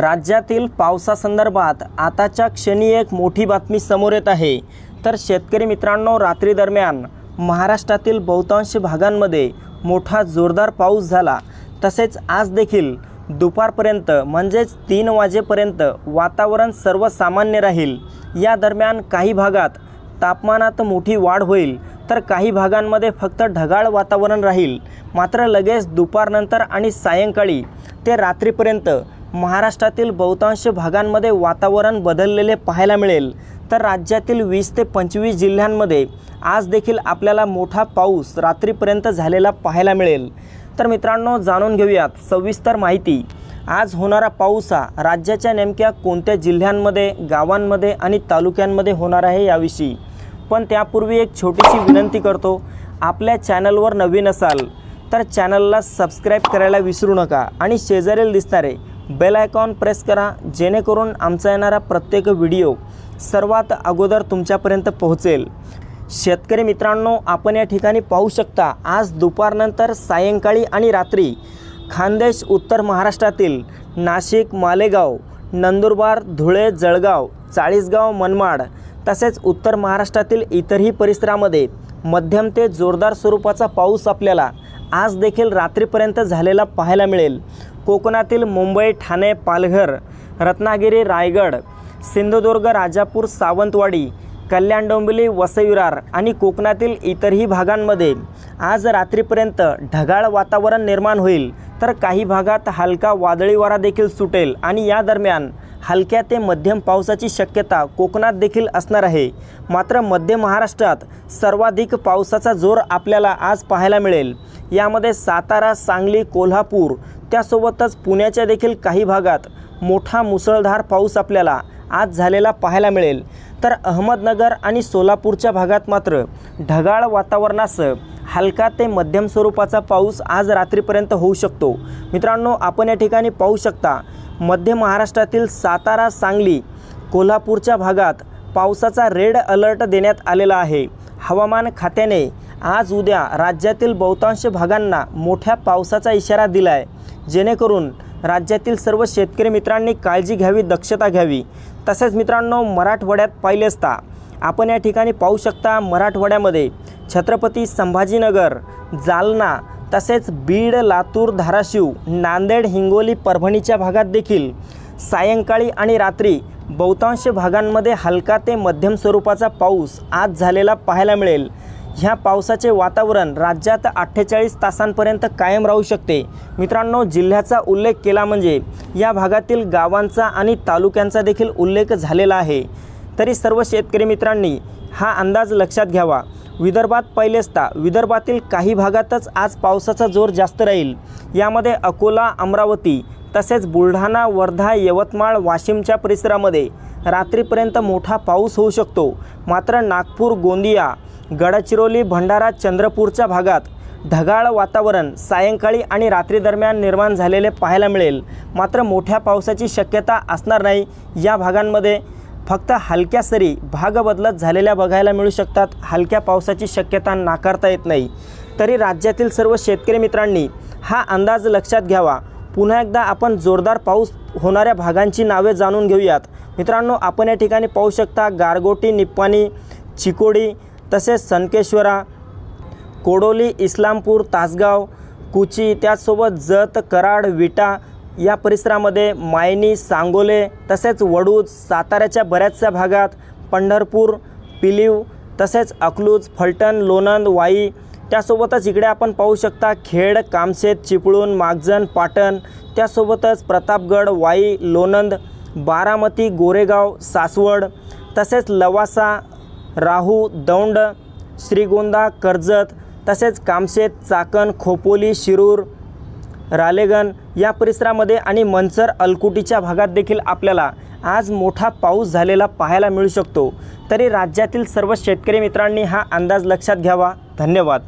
राज्यातील पावसासंदर्भात आताच्या क्षणी एक मोठी बातमी समोर येत आहे. तर शेतकरी मित्रांनो रात्री दरम्यान महाराष्ट्रातील बहुतांश भागांमध्ये मोठा जोरदार पाऊस झाला. तसेच आज देखील दुपारपर्यंत म्हणजेच तीन वाजेपर्यंत वातावरण सर्वसामान्य राहील. या दरम्यान काही भागात तापमानात मोठी वाढ होईल. तर काही भागांमध्ये फक्त ढगाळ वातावरण राहील. मात्र लगेच दुपारनंतर आणि सायंकाळी ते रात्रीपर्यंत महाराष्ट्रातील बहुतांश भागांमध्ये वातावरण बदललेले पाहायला मिळेल. तर राज्यातील वीस ते पंचवीस जिल्ह्यांमध्ये आज देखील आपल्याला मोठा पाऊस रात्रीपर्यंत झालेला पाहायला मिळेल. तर मित्रांनो जाणून घेऊयात सविस्तर माहिती. आज होणारा पाऊस हा राज्याच्या नेमक्या कोणत्या जिल्ह्यांमध्ये गावांमध्ये आणि तालुक्यांमध्ये होणार आहे याविषयी. पण त्यापूर्वी एक छोटीशी विनंती करतो. आपल्या चॅनलवर नवीन असाल तर चॅनलला सबस्क्राईब करायला विसरू नका आणि शेजारील दिसणारे बेल आयकॉन प्रेस करा जेणेकरून आमचा येणारा प्रत्येक व्हिडिओ सर्वात अगोदर तुमच्यापर्यंत पोहोचेल. शेतकरी मित्रांनो आपण या ठिकाणी पाहू शकता आज दुपारनंतर सायंकाळी आणि रात्री खानदेश उत्तर महाराष्ट्रातील नाशिक मालेगाव नंदुरबार धुळे जळगाव चाळीसगाव मनमाड तसेच उत्तर महाराष्ट्रातील इतरही परिसरामध्ये मध्यम ते जोरदार स्वरूपाचा पाऊस आपल्याला आज देखील रात्रीपर्यंत झालेला पाहायला मिळेल. कोकणातील मुंबई ठाणे पालघर रत्नागिरी रायगड सिंधुदुर्ग राजापूर सावंतवाडी कल्याण डोंबिवली वसईविरार आणि कोकणातील इतरही भागांमध्ये आज रात्रीपर्यंत ढगाळ वातावरण निर्माण होईल. तर काही भागात हलका वादळी वारा देखील सुटेल आणि या दरम्यान हलक्या ते मध्यम पावसाची शक्यता कोकणात देखील असणार आहे. मात्र मध्य महाराष्ट्रात सर्वाधिक पावसाचा जोर आपल्याला आज पाहायला मिळेल. यामध्ये सातारा सांगली कोल्हापूर त्यासोबतच पुण्याच्या देखील काही भागात मोठा मुसळधार पाऊस आपल्याला आज झालेला पाहायला मिळेल. तर अहमदनगर आणि सोलापूरच्या भागात मात्र ढगाळ वातावरणासह हलका ते मध्यम स्वरूपाचा पाऊस आज रात्रीपर्यंत होऊ शकतो. मित्रांनो आपण या ठिकाणी पाहू शकता मध्य महाराष्ट्रातील सातारा सांगली कोल्हापूरच्या भागात पावसाचा रेड अलर्ट देण्यात आलेला आहे. हवामान खात्याने आज उद्या राज्यातील बहुतांश भागांना मोठ्या पावसाचा इशारा दिला आहे जेणेकरून राज्यातील सर्व शेतकरी मित्रांनी काळजी घ्यावी दक्षता घ्यावी. तसेच मित्रांनो मराठवाड्यात पाहिले असता आपण या ठिकाणी पाहू शकता मराठवाड्यामध्ये छत्रपती संभाजीनगर जालना तसेच बीड लातूर धाराशिव नांदेड हिंगोली परभणीच्या भागात देखील सायंकाळी आणि रात्री बहुतांश भागांमध्ये हलका ते मध्यम स्वरूपाचा पाऊस आज झालेला पाहायला मिळेल. ह्या पावसाचे वातावरण राज्यात अठ्ठेचाळीस तासांपर्यंत कायम राहू शकते. मित्रांनो जिल्ह्याचा उल्लेख केला म्हणजे या भागातील गावांचा आणि तालुक्यांचा देखील उल्लेख झालेला आहे. तरी सर्व शेतकरी मित्रांनी हा अंदाज लक्षात घ्यावा. विदर्भात पहिलेचता विदर्भातील काही भागातच आज पावसाचा जोर जास्त राहील. यामध्ये अकोला अमरावती तसेच बुलढाणा वर्धा यवतमाळ वाशिमच्या परिसरामध्ये रात्रीपर्यंत मोठा पाऊस होऊ शकतो. मात्र नागपूर गोंदिया गडचिरोली भंडारा चंद्रपूरच्या भागात ढगाळ वातावरण सायंकाळी आणि रात्रीदरम्यान निर्माण झालेले पाहायला मिळेल. मात्र मोठ्या पावसाची शक्यता असणार नाही. या भागांमध्ये फक्त हलक्या सरी भाग बदलत झालेल्या बघायला मिळू शकतात. हलक्या पावसाची शक्यता नाकारता येत नाही. तरी राज्यातील सर्व शेतकरी मित्रांनी हा अंदाज लक्षात घ्यावा. पुन्हा एकदा आपण जोरदार पाऊस होणाऱ्या भागांची नावे जाणून घेऊयात. मित्रांनो आपण या ठिकाणी पाहू शकता गारगोटी निप्पाणी चिकोडी तसेच संकेश्वरा कोडोली इस्लामपूर तासगाव कुची त्याचसोबत जत कराड विटा या परिसरामध्ये मायनी सांगोले तसेच वडूज साताऱ्याच्या बऱ्याचशा भागात पंढरपूर पिलीव तसेच अकलूज फलटण लोणंद वाई त्यासोबतच इकडे आपण पाहू शकता खेड कामशेत चिपळूण मागजन पाटण त्यासोबतच प्रतापगड वाई लोणंद बारामती गोरेगाव सासवड तसेच लवासा राहू दौंड श्रीगोंदा कर्जत तसेच कामशेत चाकण खोपोली शिरूर रालेगण या परिसरामध्ये आणि मंचर अलकुटीच्या भागात देखील आपल्याला आज मोठा पाऊस झालेला पाहायला मिळू शकतो. तरी राज्यातील सर्व शेतकरी मित्रांनी हा अंदाज लक्षात घ्यावा. धन्यवाद.